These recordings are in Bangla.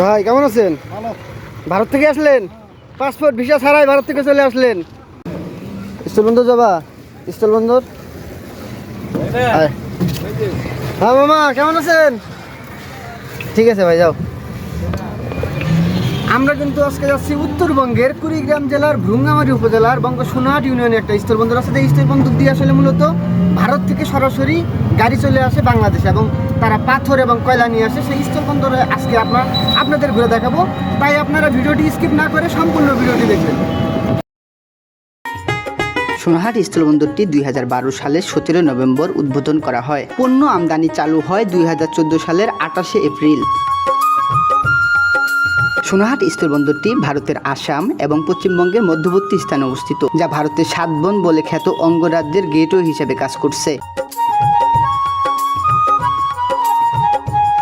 ভাই কেমন আছেন? ভারত থেকে আসলেন? পাসপোর্ট ভিসা ছাড়াই ভারত থেকে চলে আসলেন। স্থলবন্দর যাবা? স্থলবন্দর। হ্যাঁ মামা কেমন আছেন? ঠিক আছে ভাই যাও। আমরা কিন্তু আজকে যাচ্ছি উত্তরবঙ্গের কুড়িগ্রাম জেলার ভ্রুঙ্গামারি উপজেলার বঙ্গ সোনাহাট ইউনিয়নে একটা স্থলবন্দর আছে। এই স্থলবন্দর দিয়ে আসলে মূলত ভারত থেকে সরাসরি গাড়ি চলে আসে বাংলাদেশে এবং তারা পাথর এবং কয়লা নিয়ে আসে, সেই স্থলবন্দরে আজকে আপনার, আপনাদের ঘুরে দেখাবো। তাই আপনারা ভিডিওটি স্কিপ না করে সম্পূর্ণ ভিডিওটি দেখবেন। সোনাহাট স্থলবন্দরটি দুই হাজার সালের সতেরো নভেম্বর উদ্বোধন করা হয়। পণ্য আমদানি চালু হয় দুই হাজার চোদ্দ সালের আটাশে এপ্রিল। সোনাহাট স্থলবন্দরটি ভারতের আসাম এবং পশ্চিমবঙ্গের মধ্যবর্তী স্থানে অবস্থিত, যা ভারতের সাতবন বলে খ্যাত অঙ্গরাজ্যের গেটওয়ে হিসেবে কাজ করছে।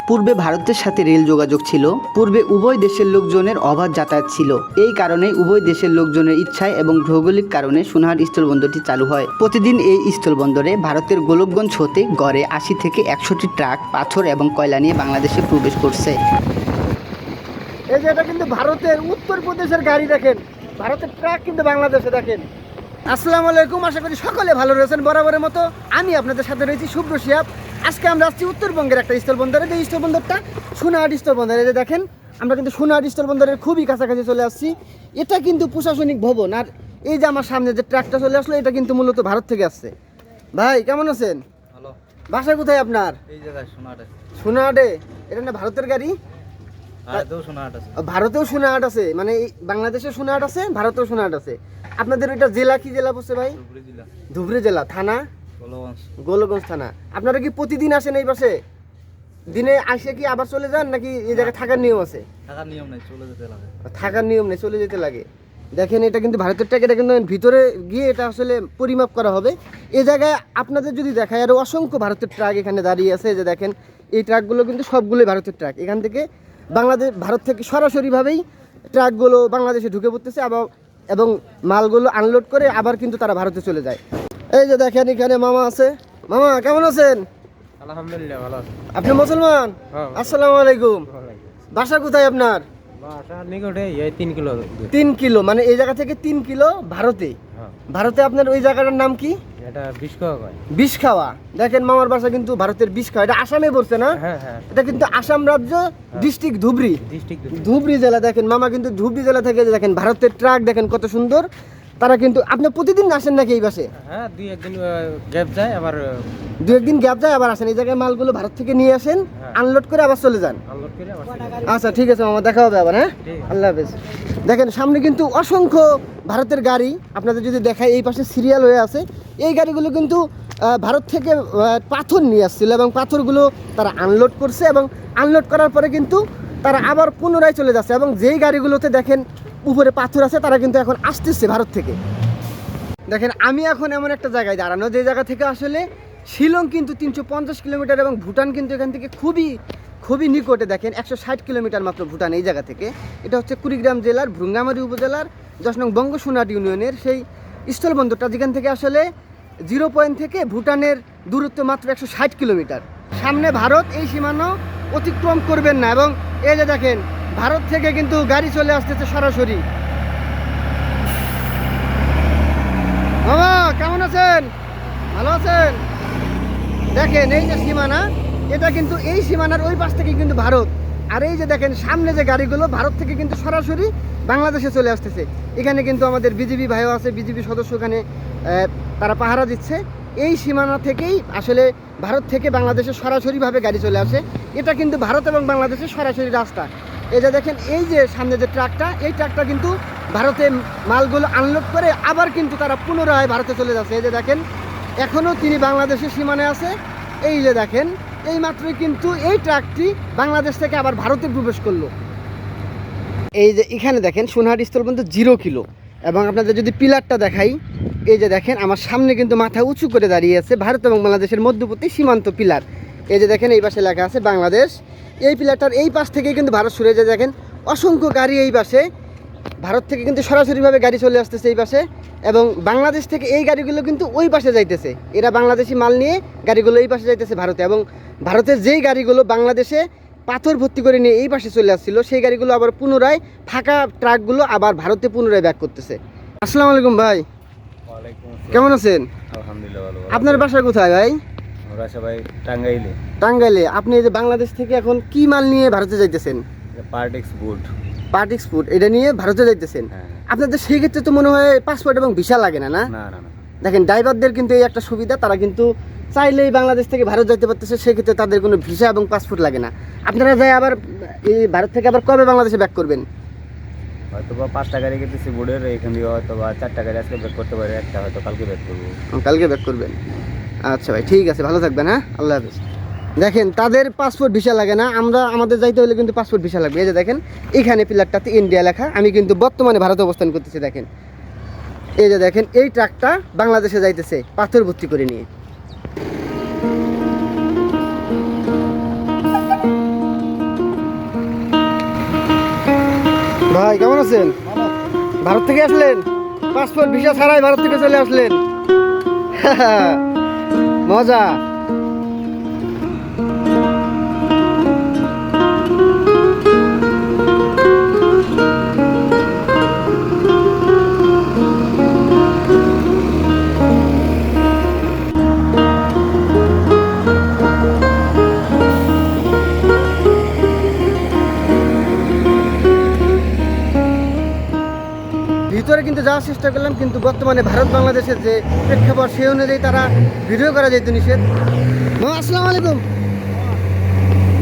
পূর্বে ভারতের সাথে রেল যোগাযোগ ছিল, পূর্বে উভয় দেশের লোকজনের অবাধ যাতায়াত ছিল। এই কারণে উভয় দেশের লোকজনের ইচ্ছায় এবং ভৌগোলিক কারণে সোনাহাট স্থলবন্দরটি চালু হয়। প্রতিদিন এই স্থলবন্দরে ভারতের গোলকগঞ্জ হতে গড়ে আশি থেকে একশোটি ট্রাক, পাথর এবং কয়লা নিয়ে বাংলাদেশে প্রবেশ করছে। এই যে এটা কিন্তু ভারতের উত্তরপ্রদেশের গাড়ি দেখেন। ভারতের ট্রাক কিন্তু বাংলাদেশে দেখেন। আসসালামু আলাইকুম, আশা করি সকলে ভালো রয়েছেন। বরাবরের মতো আমি আপনাদের সাথে রয়েছি শুভ্র আজকে আমরা আসছি উত্তরবঙ্গের একটা স্থল স্থলবন্দরে যে স্থলবন্দরটা সোনাহাট স্থলবন্দর এই যে দেখেন আমরা কিন্তু সোনাহাট স্থলবন্দরের খুবই কাছাকাছি চলে আসছি। এটা কিন্তু প্রশাসনিক ভবন আর এই যে আমার সামনে যে ট্রাকটা চলে আসলো এটা কিন্তু মূলত ভারত থেকে আসছে। ভাই কেমন আছেন? বাসা কোথায় আপনার? সোনাহাট। এটা না ভারতের গাড়ি? ভারতেও সোনাহাট আছে। মানে এই বাংলাদেশেও সোনাহাট আছে ভারতেও সোনাহাট আছে। আপনাদের ওইটা জেলা কি জেলা পড়ছে ভাই? ধুবড়ি জেলা থানা? গোলগঞ্জ। থানা। আপনারা কি প্রতিদিন আসেন এই পাশে দিনে আসে কি আবার চলে যান নাকি এই জায়গায় থাকার নিয়ম আছে? থাকার নিয়ম নেই চলে যেতে লাগে। থাকার নিয়ম নেই চলে যেতে লাগে। দেখেন এটা কিন্তু ভারতের ট্রাক এটা কিন্তু ভিতরে গিয়ে এটা আসলে পরিমাপ করা হবে। এ জায়গায় আপনাদের যদি দেখায় আরও অসংখ্য ভারতের ট্রাক এখানে দাঁড়িয়ে আছে যে দেখেন এই ট্রাকগুলো কিন্তু সবগুলোই ভারতের ট্রাক। এখান থেকে বাংলাদেশ ভারত থেকে সরাসরিভাবেই ট্রাকগুলো বাংলাদেশে ঢুকে পড়তেছে আবার এবং মালগুলো আনলোড করে আবার কিন্তু তারা ভারতে চলে যায়। এই যে দেখেন এখানে মামা আছে। মামা কেমন আছেন? আলহামদুলিল্লাহ ভালো আপনি মুসলমান? হ্যাঁ। আসসালামু আলাইকুম। বাসা কোথায় আপনার? তিন কিলো মানে এই জায়গা থেকে তিন কিলো ভারতে। হ্যাঁ। ভারতে আপনার ওই জায়গাটার নাম কি? বিষ খাওয়া দেখেন মামার বাসা কিন্তু ভারতের বিষ খাওয়া এটা আসামে পড়ছে না? হ্যাঁ এটা কিন্তু আসাম রাজ্য ডিস্ট্রিক্ট ধুবড়ি। ধুবড়ি। জেলা দেখেন মামা কিন্তু ধুবড়ি জেলা থেকে দেখেন ভারতের ট্রাক দেখেন কত সুন্দর। তারা কিন্তু আপনি প্রতিদিন আসেন নাকি এই বাসে? হ্যাঁ দুই একদিন গ্যাপ যায় আবার দু একদিন গ্যাপ যায় আবার আসেন। এই জায়গায় মালগুলো ভারত থেকে নিয়ে আসেন হ্যাঁ। আনলোড করে আবার চলে যান। আচ্ছা ঠিক আছে মামা দেখা হবে আবার হ্যাঁ? আল্লাহ হাফেজ। দেখেন সামনে কিন্তু অসংখ্য ভারতের গাড়ি। আপনাদের যদি দেখায় এই পাশে সিরিয়াল হয়ে আছে। এই গাড়িগুলো কিন্তু ভারত থেকে পাথর নিয়ে আসছিল এবং পাথরগুলো তারা আনলোড করছে এবং আনলোড করার পরে কিন্তু তারা আবার পুনরায় চলে যাচ্ছে এবং যেই গাড়িগুলোতে দেখেন উপরে পাথর আছে, তারা কিন্তু এখন আসতেছে ভারত থেকে। দেখেন, আমি এখন এমন একটা জায়গায় দাঁড়ানো, যে জায়গা থেকে আসলে শিলং কিন্তু তিনশো পঞ্চাশ কিলোমিটার এবং ভুটান কিন্তু এখান থেকে খুবই খুবই নিকটে। দেখেন, একশো ষাট কিলোমিটার মাত্র ভুটান এই জায়গা থেকে। এটা হচ্ছে কুড়িগ্রাম জেলার ভ্রুঙ্গামারি উপজেলার, দশ নং বঙ্গসোনাট ইউনিয়নের সেই স্থলবন্দরটা, যেখান থেকে আসলে জিরো পয়েন্ট থেকে ভুটানের দূরত্ব মাত্র একশো ষাট কিলোমিটার। সামনে ভারত, এই সীমানা অতিক্রম করবেন না এবং এই যে দেখেন ভারত থেকে কিন্তু গাড়ি চলে আসতেছে সরাসরি। মামা কেমন আছেন? ভালো আছেন? দেখেন এই যে সীমানা এটা কিন্তু এই সীমানার ওই পাশ থেকে কিন্তু ভারত। আর এই যে দেখেন সামনে যে গাড়িগুলো ভারত থেকে কিন্তু সরাসরি বাংলাদেশে চলে আসতেছে। এখানে কিন্তু আমাদের বিজেপি ভাইও আছে বিজেপি সদস্য আহ, তারা পাহারা দিচ্ছে। এই সীমানা থেকেই আসলে ভারত থেকে বাংলাদেশে সরাসরিভাবে গাড়ি চলে আসে। এটা কিন্তু ভারত এবং বাংলাদেশের সরাসরি রাস্তা। যে দেখেন, এই যে সামনে যে ট্রাকটা, এই ট্রাকটা কিন্তু ভারতে মালগুলো আনলোড করে আবার কিন্তু তারা পুনরায় ভারতে চলে যাচ্ছে। এই যে দেখেন এখনও তিনি বাংলাদেশের সীমানায় আছে। এই যে দেখেন, এই মাত্রই কিন্তু এই ট্রাকটি বাংলাদেশ থেকে আবার ভারতে প্রবেশ করল। এই যে এখানে দেখেন, সোনহাট স্থল পর্যন্ত জিরো কিলো এবং আপনাদের যদি পিলারটা দেখাই, এই যে দেখেন, আমার সামনে কিন্তু মাথা উঁচু করে দাঁড়িয়ে আছে ভারত এবং বাংলাদেশের মধ্যবর্তী সীমান্ত পিলার। এই যে দেখেন এই পাশে লেখা আছে বাংলাদেশ। এই পিলারটার এই পাশ থেকে কিন্তু ভারত সরে যায় দেখেন অসংখ্য গাড়ি এই পাশে। ভারত থেকে কিন্তু সরাসরিভাবে গাড়ি চলে আসতেছে এই পাশে এবং বাংলাদেশ থেকে এই গাড়িগুলো কিন্তু ওই পাশে যাইতেছে। এরা বাংলাদেশি মাল নিয়ে গাড়িগুলো এই পাশে যাইতেছে ভারতে এবং ভারতের যেই গাড়িগুলো বাংলাদেশে পাথর ভর্তি করে নিয়ে এই পাশে চলে আসছিল সেই গাড়িগুলো আবার পুনরায় ফাঁকা ট্রাকগুলো আবার ভারতে পুনরায় ব্যাক করতেছে। আসসালামু আলাইকুম ভাই। কেমন আছেন? আলহামদুলিল্লাহ আপনার বাসা কোথায় ভাই? ওরা সবাই টাঙ্গাইলে। টাঙ্গাইলে আপনি এই যে বাংলাদেশ থেকে এখন কি মাল নিয়ে ভারতে যাইতেছেন? বুট পার্ট এক্সপোর্ট। এটা নিয়ে ভারতে যাইতেছেন? হ্যাঁ। আপনাদের সেই ক্ষেত্রে তো মনে হয় পাসপোর্ট এবং ভিসা লাগে না না? না না না। দেখেন ড্রাইভারদের কিন্তু এই একটা সুবিধা তারা কিন্তু চাইলেই বাংলাদেশ থেকে ভারত যেতে পারতেছে সেক্ষেত্রে তাদের কোনো ভিসা এবং পাসপোর্ট লাগে না। আপনারা যাই আবার এই ভারত থেকে আবার কবে বাংলাদেশে ব্যাক করবেন? হয়তো বা পাঁচটা গাড়ি এখান দিয়ে হয়তো বা চারটা গাড়ি আজকে ব্যাক করতে পারে একটা হয়তো কালকে ব্যাক করব। কালকে ব্যাক করবেন। আচ্ছা ভাই, ঠিক আছে, ভালো থাকবেন হ্যাঁ? আল্লাহ হাফিজ। দেখেন, তাদের পাসপোর্ট ভিসা লাগে না, আমরা আমাদের যাইতে হলে কিন্তু পাসপোর্ট ভিসা লাগবে। এই যে দেখেন, এখানে পিলারটাতে ইন্ডিয়া লেখা, আমি কিন্তু বর্তমানে ভারতে অবস্থান করতেছি, দেখেন। এই যে দেখেন, এই ট্রাকটা বাংলাদেশে যাইতেছে, পাথর ভর্তি করে নিয়ে। ভাই, কেমন আছেন? ভারত থেকে আসলেন? পাসপোর্ট ভিসা ছাড়াই ভারত থেকে চলে আসলেন। 儿子 চেষ্টা করলাম কিন্তু বর্তমানে ভারত বাংলাদেশের যে প্রেক্ষাপট সেই অনুযায়ী তারা ভিডিও করা যেত নিষেধ। মামা আসসালামু আলাইকুম।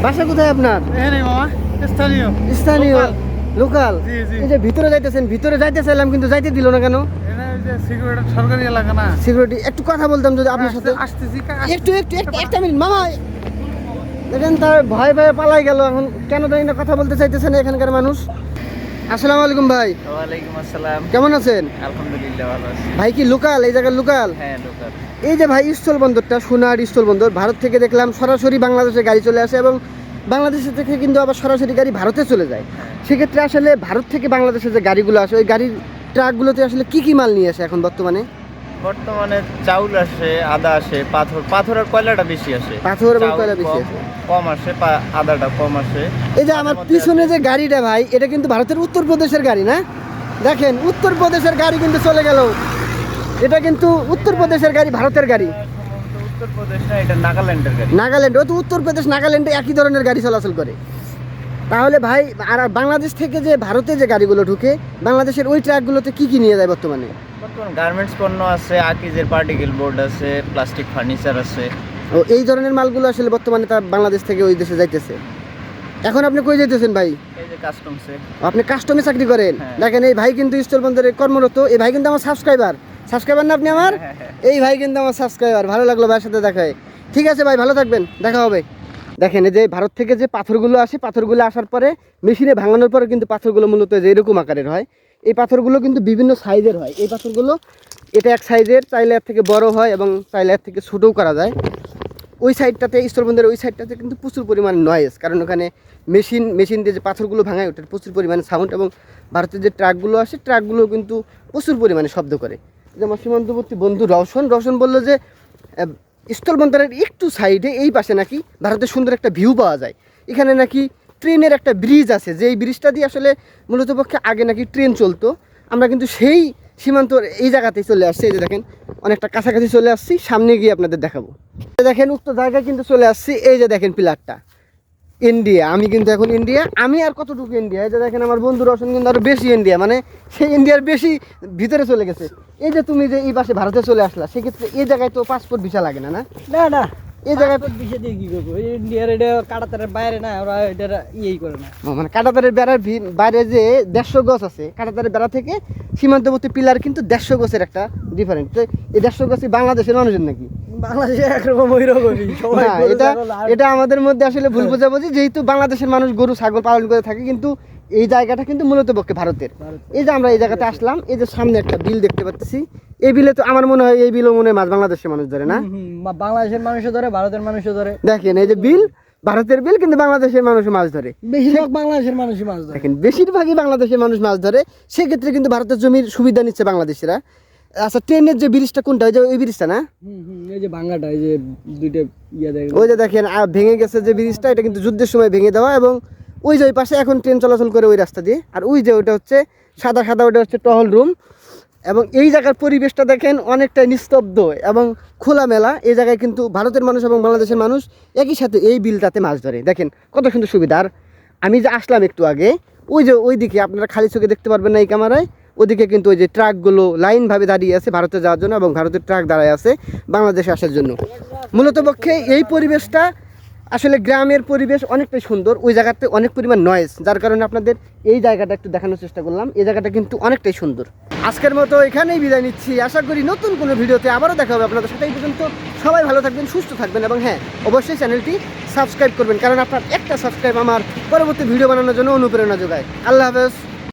বাসা কোথায় আপনার? মামা স্থানীয়। স্থানীয় লোকাল। এই যে ভিতরে যাইতেছেন ভিতরে যাইতে চাইলাম কিন্তু যাইতে দিল না কেন? সিকিউরিটি সরকারি এলাকা না। সিকিউরিটি একটু কথা বলতাম যদি আপনার সাথে। আসতেছি। একটু একটু একটু একটা মিনিট মামা। দেখেন তার ভয় ভয়ে পালাই গেল এখন কেন জানি না কথা বলতে চাইতেছে না এখানকার মানুষ। আসসালামু আলাইকুম ভাই। ওয়ালাইকুম আসসালাম। কেমন আছেন? আলহামদুলিল্লাহ ভালো আছি। ভাই কি লোকাল? এই জায়গার লোকাল? হ্যাঁ লোকাল। এই যে ভাই স্থল বন্দরটা সোনার স্থল বন্দর ভারত থেকে দেখলাম সরাসরি বাংলাদেশে গাড়ি চলে আসে এবং বাংলাদেশের থেকে কিন্তু আবার সরাসরি গাড়ি ভারতে চলে যায়। সেক্ষেত্রে আসলে ভারত থেকে বাংলাদেশে যে গাড়িগুলো আসে ওই গাড়ির ট্রাকগুলোতে আসলে কি কি মাল নিয়ে আসে এখন বর্তমানে? বর্তমানে চাউল আসে আদা আসে পাথর পাথরের কয়লাটা বেশি আসে? পাথর এবং কয়লা বেশি আসে। কম আসে আদাটা কম আসে। এই যে আমার পিছনে যে গাড়িটা ভাই এটা কিন্তু ভারতের উত্তরপ্রদেশের গাড়ি না? দেখেন উত্তরপ্রদেশের গাড়ি কিন্তু চলে গেল। এটা কিন্তু উত্তরপ্রদেশের গাড়ি ভারতের গাড়ি। সম্ভবত উত্তরপ্রদেশ না এটা নাগাল্যান্ডের গাড়ি। নাগাল্যান্ড ও তো উত্তরপ্রদেশ নাগাল্যান্ডে একই ধরনের গাড়ি চলাচল করে। তাহলে ভাই আর বাংলাদেশ থেকে যে ভারতে যে গাড়িগুলো ঢুকে বাংলাদেশের ওই ট্রাকগুলোতে কি কি নিয়ে যায় বর্তমানে? বর্তমান গার্মেন্টস পণ্য আছে আকিজের পার্টিকেল বোর্ড আছে প্লাস্টিক ফার্নিচার আছে। ও এই ধরনের মালগুলো আসলে বর্তমানে তার বাংলাদেশ থেকে ওই দেশে যাইতেছে। এখন আপনি কই যাইতেছেন ভাই? আপনি কাস্টমে চাকরি করেন? হ্যাঁ। দেখেন এই ভাই কিন্তু স্থল বন্দরে কর্মরত। এই ভাই কিন্তু আমার সাবস্ক্রাইবার সাবস্ক্রাইবার না আপনি আমার? এই ভাই কিন্তু আমার সাবস্ক্রাইবার ভালো লাগল ভাইয়ের সাথে দেখা হয়ে। ঠিক আছে ভাই ভালো থাকবেন। দেখা হবে। দেখেন এই যে ভারত থেকে যে পাথরগুলো আসে পাথরগুলো আসার পরে মেশিনে ভাঙানোর পরে কিন্তু পাথরগুলো মূলত যে এরকম আকারের হয়। এই পাথরগুলো কিন্তু বিভিন্ন সাইজের হয়। এই পাথরগুলো এটা এক সাইজের, চাইলে এর থেকে বড় হয় এবং চাইলে এর থেকে ছোটোও করা যায়। ওই সাইডটাতে স্থলবন্দরের ওই সাইডটাতে কিন্তু প্রচুর পরিমাণে নয়েজ কারণ ওখানে মেশিন মেশিন দিয়ে যে পাথরগুলো ভাঙায়, ওটার প্রচুর পরিমাণে সাউন্ড এবং ভারতের যে ট্রাকগুলো আসে ট্রাকগুলো কিন্তু প্রচুর পরিমাণে শব্দ করে। যে আমার সীমান্তবর্তী বন্ধু রওশন রওশন বলল যে স্থলবন্দরের একটু সাইডে এই পাশে নাকি ভারতের সুন্দর একটা ভিউ পাওয়া যায়। এখানে নাকি ট্রেনের একটা ব্রিজ আছে যে এই ব্রিজটা দিয়ে আসলে মূলত পক্ষে আগে নাকি ট্রেন চলতো। আমরা কিন্তু সেই সীমান্ত এই জায়গাতেই চলে আসছি, এই যে দেখেন, অনেকটা কাছাকাছি চলে আসছি, সামনে গিয়ে আপনাদের দেখাবো। দেখেন, উক্ত জায়গায় কিন্তু চলে আসছি, এই যে দেখেন পিলারটা। ইন্ডিয়া, আমি কিন্তু এখন ইন্ডিয়া, আমি আর কতটুকু ইন্ডিয়া? এই যে দেখেন, আমার বন্ধু রোশন কিন্তু আরও বেশি ইন্ডিয়া মানে সেই ইন্ডিয়ার বেশি ভিতরে চলে গেছে। এই যে তুমি যে এই পাশে ভারতে চলে আসলা, সেক্ষেত্রে এই জায়গায় তো পাসপোর্ট ভিসা লাগে না? না না। এই জায়গায় বিষয় দিয়ে কি করব? ইন্ডিয়ার এটা কাটাতারের বাইরে না ওরা এটা ইয়েই করে না। মানে কাটাতারের বেড়ার বাইরে যে দেড়শো গছ আছে কাটাতারের বেড়া থেকে সীমান্তবর্তী পিলার কিন্তু দেড়শো গছের একটা ডিফারেন্ট এই দেড়শো গছই বাংলাদেশের মানুষের নাকি? বাংলাদেশে একরকম ওই রকমই সবাই না, গরু, এটা এটা আমাদের মধ্যে আসলে ভুল বোঝাবুঝি যেহেতু বাংলাদেশের মানুষ গরু ছাগল পালন করে থাকে কিন্তু এই জায়গাটা কিন্তু মূলত পক্ষে ভারতের। এই যে আমরা এই জায়গাতে আসলাম এই যে সামনে একটা বিল দেখতে পাচ্ছি। এই বিলে তো আমার মনে হয় এই বিলও মনে হয় মাছ বাংলাদেশের মানুষ ধরে না? বাংলাদেশের মানুষও ধরে ভারতের মানুষও ধরে। দেখেন এই যে বিল ভারতের বিল কিন্তু বাংলাদেশের মানুষ মাছ ধরে। বেশিরভাগ বাংলাদেশের মানুষই মাছ ধরে। দেখেন বেশিরভাগই বাংলাদেশের মানুষ মাছ ধরে। সেক্ষেত্রে কিন্তু ভারতের জমির সুবিধা নিচ্ছে বাংলাদেশিরা। আচ্ছা ট্রেনের যে ব্রিজটা কোনটা? ওই যে ওই ব্রিজটা না? এই যে ভাঙ্গাটা এই যে দুইটা ইয়া দেখ ওই যে দেখেন ভেঙে গেছে যে ব্রিজটা এটা কিন্তু যুদ্ধের সময় ভেঙে দেওয়া এবং ওই যে ওই পাশে এখন ট্রেন চলাচল করে ওই রাস্তা দিয়ে। আর ওই যে ওটা হচ্ছে সাদা সাদা ওটা হচ্ছে টহল রুম। এবং এই জায়গার পরিবেশটা দেখেন অনেকটাই নিস্তব্ধ এবং খোলামেলা। এই জায়গায় কিন্তু ভারতের মানুষ এবং বাংলাদেশের মানুষ একই সাথে এই বিলটাতে মাছ ধরে। দেখেন কত সুন্দর সুবিধা। আর আমি যে আসলাম একটু আগে, ওই যে ওই দিকে আপনারা খালি চোখে দেখতে পারবেন না এই ক্যামেরায়। ওদিকে কিন্তু ওই যে ট্রাকগুলো লাইনভাবে দাঁড়িয়ে আছে ভারতে যাওয়ার জন্য এবং ভারতের ট্রাক দাঁড়ায় আছে বাংলাদেশে আসার জন্য। মূলত পক্ষে এই পরিবেশটা আসলে গ্রামের পরিবেশ অনেকটাই সুন্দর, ওই জায়গাতে অনেক পরিমাণ নয়েজ যার কারণে আপনাদের এই জায়গাটা একটু দেখানোর চেষ্টা করলাম। এই জায়গাটা কিন্তু অনেকটাই সুন্দর। আজকের মতো এখানেই বিদায় নিচ্ছি। আশা করি নতুন কোনো ভিডিওতে আবারও দেখা হবে আপনাদের সাথে। এই পর্যন্ত সবাই ভালো থাকবেন, সুস্থ থাকবেন এবং হ্যাঁ অবশ্যই চ্যানেলটি সাবস্ক্রাইব করবেন, কারণ আপনার একটা সাবস্ক্রাইব আমার পরবর্তী ভিডিও বানানোর জন্য অনুপ্রেরণা যোগায়। আল্লাহ হাফেজ।